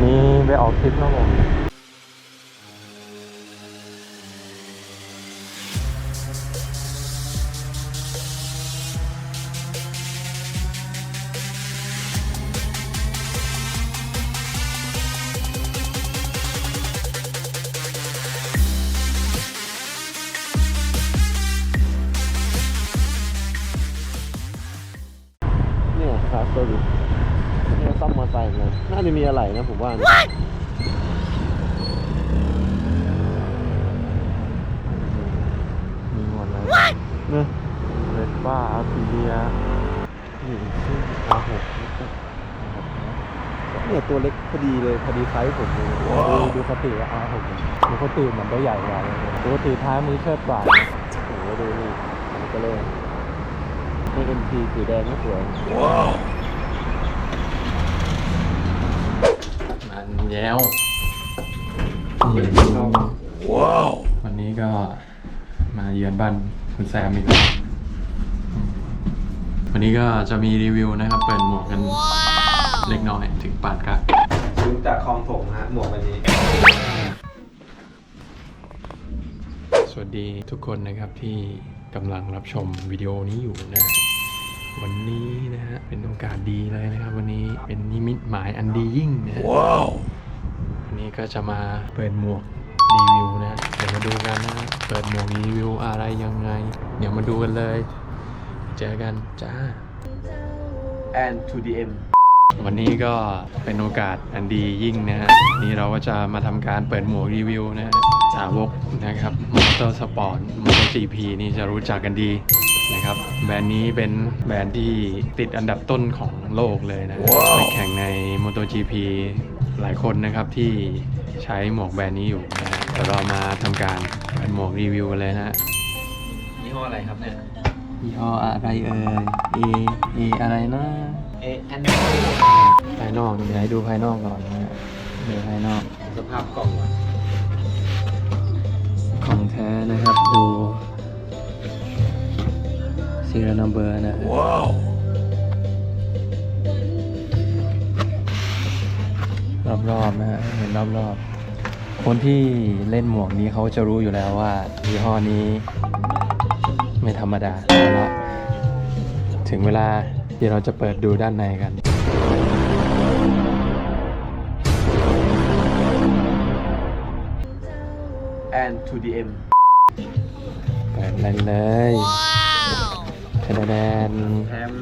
วันนี้ไปออกทริปนะผม จะมีอะไรนะผมว่านะมีหมดเลยเนี่ยเรดบ้าอาร์พีเดียนี่ชื่ออาหกเนี่ยตัวเล็กพอดีเลยพอดีไซส์ผมเลยดูดูสติอาหกดูเขาตีเหมือนตัวใหญ่กว่าเลยดูตีท้ายมือเชิดกว่านะโอ้โหดูนี่อันนี้ก็เลยนี่ MT สีแดงก็สวยมัน แย้วว้าววันนี้ก็มาเยือนบ้านคุณแซมอีกแล้วอืมวันนี้ก็จะมีรีวิวนะครับ เปิดหมวกกันเล็กน้อยถึงปานกลางซื้อจากคลองถมฮะหมวกใบนี้ สวัสดีทุกคนนะครับที่กำลังรับชมวิดีโอนี้อยู่นะวันนี้นะฮะเป็นโอกาสดีเลยนะครับ วันนี้เป็นนิมิตหมายอันดียิ่งนะฮะวั นนี้ก็จะมาเปิดหมวกรีวิวนะเดี๋ยวมาดูกันนะฮะเปิดหมวกรีวิวอะไรยังไง เดี๋ยวมาดูกันเลย เจอกันจ้า and to the m วันนี้ก็เป็นโอกาสอันดียิ่งนะฮะนี่เราก็จะมาทำการเปิดหมวกรีวิวนะฮะสาวกนะครับมอเตอร์สปอร์ตมอเตอร์จีพีนี่จะรู้จักกันดีนะครับแบรนด์นี้เป็นแบรนด์ที่ติดอันดับต้นของโลกเลยนะไปแข่งใน MotoGP หลายคนนะครับที่ใช้หมวกแบรนด์นี้อยู่นะฮะเดี๋ยวเรามาทำการเปิดหมวกรีวิวกันเลยนะฮะยี่ห้ออะไรครับเนี่ย ยี่ห้ออะไรเอ่ย A A อะไรนะ A and ภายนอกเดี๋ยวให้ดูภายนอกก่อนนะฮะดูภายนอกสภาพกล่องก่อนของแท้นะครับดูซีเรียลนัมเบอร์นะว้าว รอบๆนะฮะเห็นรอบๆ คนที่เล่นหมวกนี้เขาจะรู้อยู่แล้วว่ายี่ห้อนี้ ไม่ธรรมดาเอาละถึงเวลาที่เราจะเปิดดูด้านในกัน and to the m เปิดเลยเลยแทนแดนแถม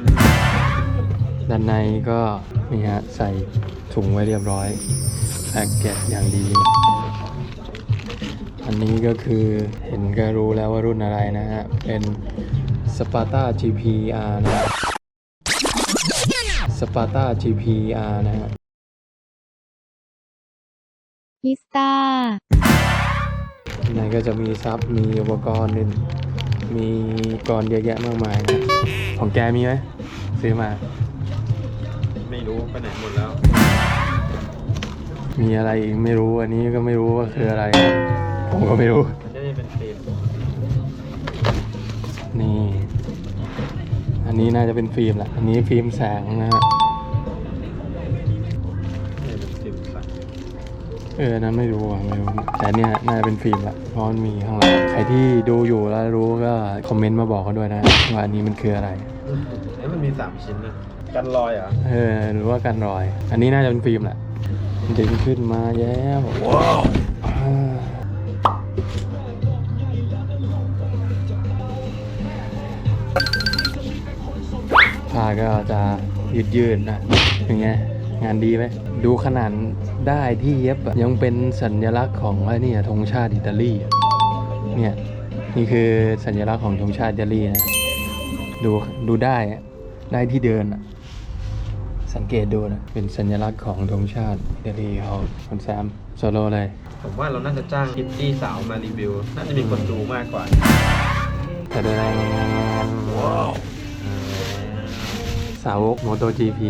ด้านในก็ นี่ฮะใส่ถุงไว้เรียบร้อยแพ็กเกจอย่างดี อันนี้ก็คือเห็นก็รู้แล้วว่ารุ่นอะไรนะฮะ เป็น Sparta GPR นะฮะ Sparta GPR นะฮะพิสตาข้างในก็จะมีซับ มีอุปกรณ์อื่นมีอุปกรณ์เยอะแยะมากมายนะของแกมีไหมซื้อมา ไม่รู้ไปไหนหมดแล้ว มีอะไรอีกไม่รู้อันนี้ก็ไม่รู้ว่าคืออะไร ผมก็ไม่รู้ มันจะได้เป็นฟิล์มนี่ อันนี้น่าจะเป็นฟิล์มแหละ อันนี้ฟิล์มแสงนะฮะนี่เป็นฟิล์มใสเอออันนั้นไม่รู้อะไม่รู้แต่เนี่ยน่าจะเป็นฟิล์มแหละเพราะมันมีข้างหลังใครที่ดูอยู่แล้วรู้ก็คอมเมนต์มาบอกกันด้วยนะว่าอันนี้มันคืออะไรเอ้ยมันมีสามชิ้นนะ กันรอยเหรอเออหรือว่ากันรอย อันนี้น่าจะเป็นฟิล์มแหละดึงขึ้นมาแย้วว้าวผ้าก็จะยืดยืดๆนะอย่างเงี้ยงานดีไหมดูขนาดได้ที่เย็บอะยังเป็นสัญลักษณ์ของไอ้นี่อะธงชาติอิตาลีอะเนี่ยนี่คือสัญลักษณ์ของธงชาติอิตาลีนะดูดูได้อะได้ที่เดินอะ สังเกตดูนะ เป็นสัญลักษณ์ของธงชาติอิตาลีเขาคนแซมโซโลเลย ผมว่าเราน่าจะจ้างคิตตี้สาวมารีวิว น่าจะมีคนดูมากกว่าแต่แรงสาวก MotoGP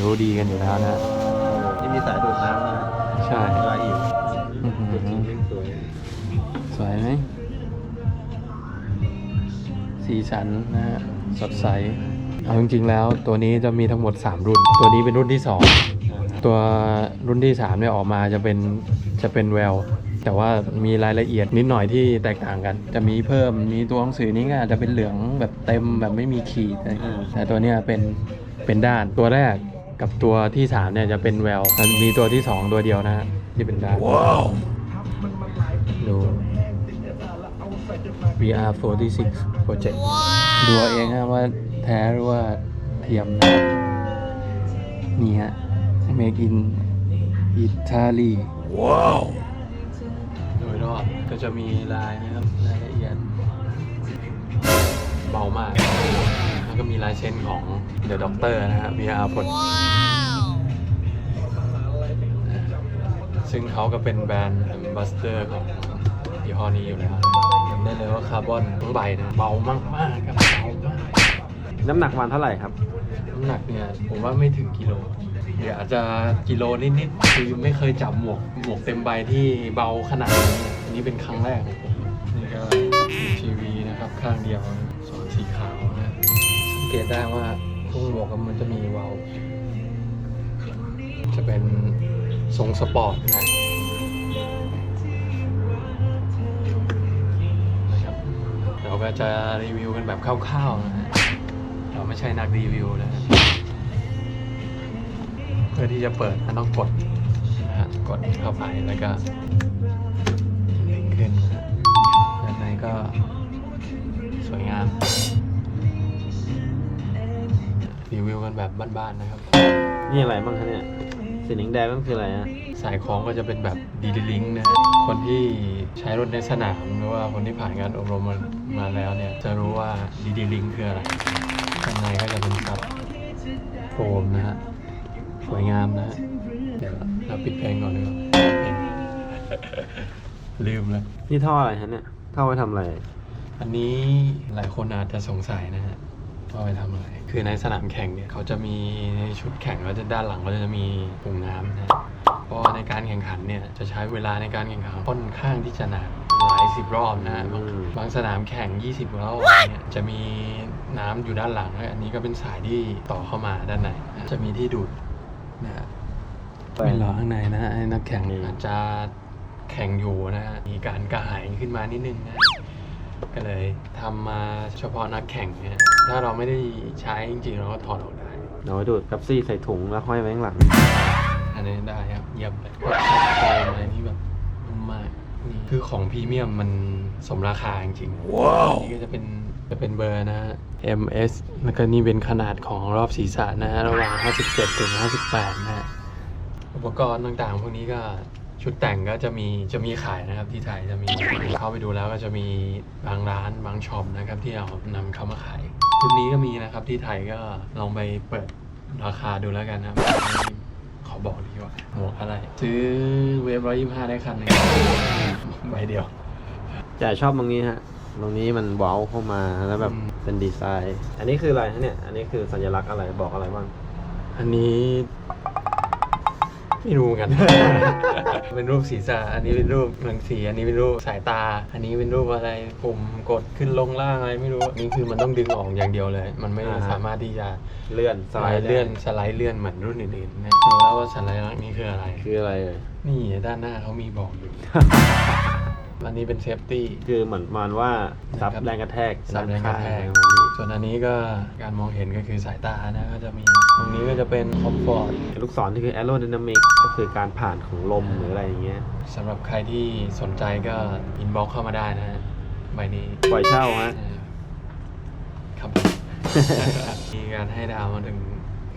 รู้ดีกันอยู่แล้วนะนี่มีสายดูดน้ำนะใช่เวลาหิวอื้อหือตัวจริงแม่งสวยสวยไหมสีสันนะฮะสดใส เอาจริงๆแล้วตัวนี้จะมีทั้งหมด 3 รุ่น ตัวนี้เป็นรุ่นที่ 2 ตัวรุ่นที่3เนี่ยออกมาจะเป็นจะเป็นแววแต่ว่ามีรายละเอียดนิดหน่อยที่แตกต่างกัน จะมีเพิ่มมีตัวหนังสือนี้ก็อาจจะเป็นเหลืองแบบเต็มแบบไม่มีขีดอะไรแต่ตัวเนี้ยเป็นเป็นด้านตัวแรกกับตัวที่สามเนี่ยจะเป็นแววมันมีตัวที่สองตัวเดียวนะฮะที่เป็นด้านดู VR 46 Project ดูเอาเองฮะว่าแท้หรือว่าเทียมนะ นี่ฮะ Make in Italy ว้าว โดยรอบก็จะมีลายนะครับรายละเอียดเบามาก แล้วก็มีลายเซ็นของ The Doctor นะฮะ VR ผลซึ่งเขาก็เป็นแบรนด์บัสเตอร์ของยี่ห้อนี้อยู่แล้วเห็น ได้เลยว่าคาร์บอนทั้งใบเนะเบามากๆครับเบามากน้ำหนักวันเท่าไหร่ครับ น้ำหนักเนี่ยผมว่าไม่ถึงกิโลเดี๋ยวอาจจะกิโลนิดๆคือไม่เคยจับหมวกหมวกเต็มใบที่เบาขนาดนี้อันนี้เป็นครั้งแรกของผมนี่ก็ทีวีนะครับข้างเดียวสอนสีขาวนะสังเกตได้ว่าทุกหมวกมันจะมีเวาล์วจะเป็นทรงสปอร์ตนะากจะรีวิวกันแบบคร่าวๆนะฮะเราไม่ใช่นักรีวิวนะฮะเพื่อที่จะเปิดมันต้องกดนะฮะกดเข้าไปแล้วก็ขึ้นด้านในก็สวยงาม รีวิวกันแบบบ้านๆนะครับ นี่อะไรบ้างคะเนี่ยสีแดงๆนั่นคืออะไรฮะ สายคล้องก็จะเป็นแบบดีดลิงนะฮะคนที่ใช้รถในสนามหรือว่าคนที่ผ่านการอบรมมามาแล้วเนี่ยจะรู้ว่าดีดลิงคืออะไรข้างในก็จะเป็นซับโฟมนะฮะสวยงามนะฮะเดี๋ยวเราปิดเพลงก่อนดีกว่าเพลงลืมแล้วนี่ท่ออะไรฮะเนี่ยท่อไว้ทำอะไร อันนี้หลายคนอาจจะสงสัยนะฮะ ว่าไปทำอะไร คือในสนามแข่งเนี่ยเขาจะมีในชุดแข่งก็จะด้านหลังก็จะมีถุงน้ำนะเพราะว่าในการแข่งขันเนี่ยจะใช้เวลาในการแข่งขันค่อนข้างที่จะนานหลายสิบรอบนะฮะบางอืมบางสนามแข่ง 20กว่ารอบเนี่ยจะมีน้ำอยู่ด้านหลังและอันนี้ก็เป็นสายที่ต่อเข้ามาด้านในนะจะมีที่ดูดนะฮะเป็นล้อข้างในนะฮะให้นักแข่งอาจจะแข่งอยู่นะฮะมีการกระหายขึ้นมานิดนึงนะ ก็เลยทำมาเฉพาะนักแข่งเนี่ยถ้าเราไม่ได้ใช้จริงๆเราก็ถอดออกได้เอาไว้ดูดแป๊บซี่ใส่ถุงแล้วห้อยไว้ข้างหลัง อันนี้ได้ครับเยี่ยมเลยโฟมอะไรนี่แบบนุ่มมากนี่คือของพรีเมียมมันสมราคาจริงๆว้าวนี่ก็จะเป็นจะเป็นเบอร์นะฮะ MS แล้วก็นี่เป็นขนาดของรอบศีรษะนะฮะระหว่าง 57 ถึง 58 นะฮะอุปกรณ์ต่างๆ พวกนี้ก็ ชุดแต่งก็จะมีจะมีขายนะครับที่ไทยจะมีเข้าไปดูแล้วก็จะมีบางร้านบางช็อปนะครับที่เอานำเข้ามาขายชุดนี้ก็มีนะครับที่ไทยก็ลองไปเปิดราคาดูแล้วกันนะครับขอบอกดีกว่าหมวกอะไร ซื้อเวฟร้อยยี่ห้าได้คันหนึงใบเดียวจ่ายชอบตรงนี้ฮะตรงนี้มันเว้าเข้ามาแล้วแบบอืมเป็นดีไซน์ อันนี้คืออะไรฮะเนี่ย อันนี้คือสัญลักษณ์อะไรบอกอะไรบ้าง อันนี้ ไม่รู้เหมือนกัน เป็นรูปศีรษะ อันนี้เป็นรูปรังสี อันนี้เป็นรูปสายตา อันนี้เป็นรูปอะไรปุ่มกดขึ้นลงล่างอะไรไม่รู้ นี่คือมันต้องดึงออกอย่างเดียวเลย มันไม่อ่าฮะ สามารถที่จะเลื่อนสไลด์เลื่อนสไลด์เลื่อนเหมือนรุ่นอื่นๆนะรู้แล้วว่าสัญลักษณ์นี้คืออะไร คืออะไรเอ่ยนี่ด้านหน้าเขามีบอกอยู่ อันนี้เป็นเซฟตี้ คือเหมือนประมันว่าซับนะครับแรงกระแทกสับแรงกระแทก ด้านข้าง ส่วนอันนี้ก็การมองเห็นก็คือสายตานะก็จะมีตรงนี้ก็จะเป็นคอมฟอร์ตลูกศรที่คือ aerodynamic ก็คือการผ่านของลมหรืออะไรอย่างเงี้ยสำหรับใครที่สนใจก็อินบ็อกเข้ามาได้นะฮะใบนี้ปล่อยเช่าฮะครับมีการให้ดาวมาถึง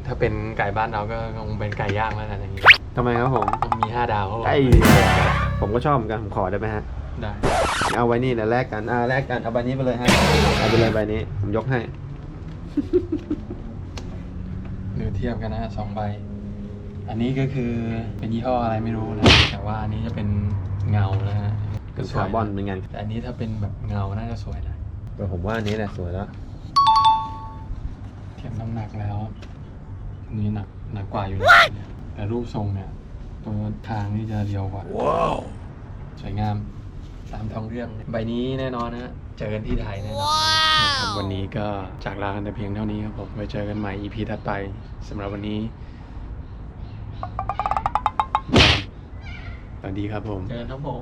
ถ้าเป็นไก่บ้านเราก็คงเป็นไก่ย่างแล้วนะอย่างนี้ทำไมครับผมต้องมีห้าดาวเขาบอกไอ้ผมก็ชอบเหมือนกันผมขอได้ไหมฮะ ได้ เอาไว้นี่นะแลกกันอ่าแลกกันเอาใบนี้ไปเลยฮะเอาไปเลยใบนี้ ผมยกให้ หรือเทียบกันนะฮะสองใบ อันนี้ก็คือเป็นยี่ห้ออะไรไม่รู้นะ แต่ว่าอันนี้จะเป็นเงานะฮะเป็นคาร์บอนเหมือนกันแต่อันนี้ถ้าเป็นแบบเงาน่าจะสวยนะแต่ผมว่าอันนี้แหละสวยแล้วเทียบน้ำหนักแล้วอันนี้หนักหนักกว่าอยู่นะเนี่ยแต่รูปทรงเนี่ยตัวทางนี่จะเรียวกว่าว้าวสวยงามามทองเรื่อง ใบนี้แน่นอนนะ เจอกันที่ไทยแน่นอนนะครับวันนี้ก็จากลากันแต่เพียงเท่านี้ครับผมไว้เจอกันใหม่ EP ถัดไปสำหรับวันนี้สวัสดีครับผม เจอกันครับผม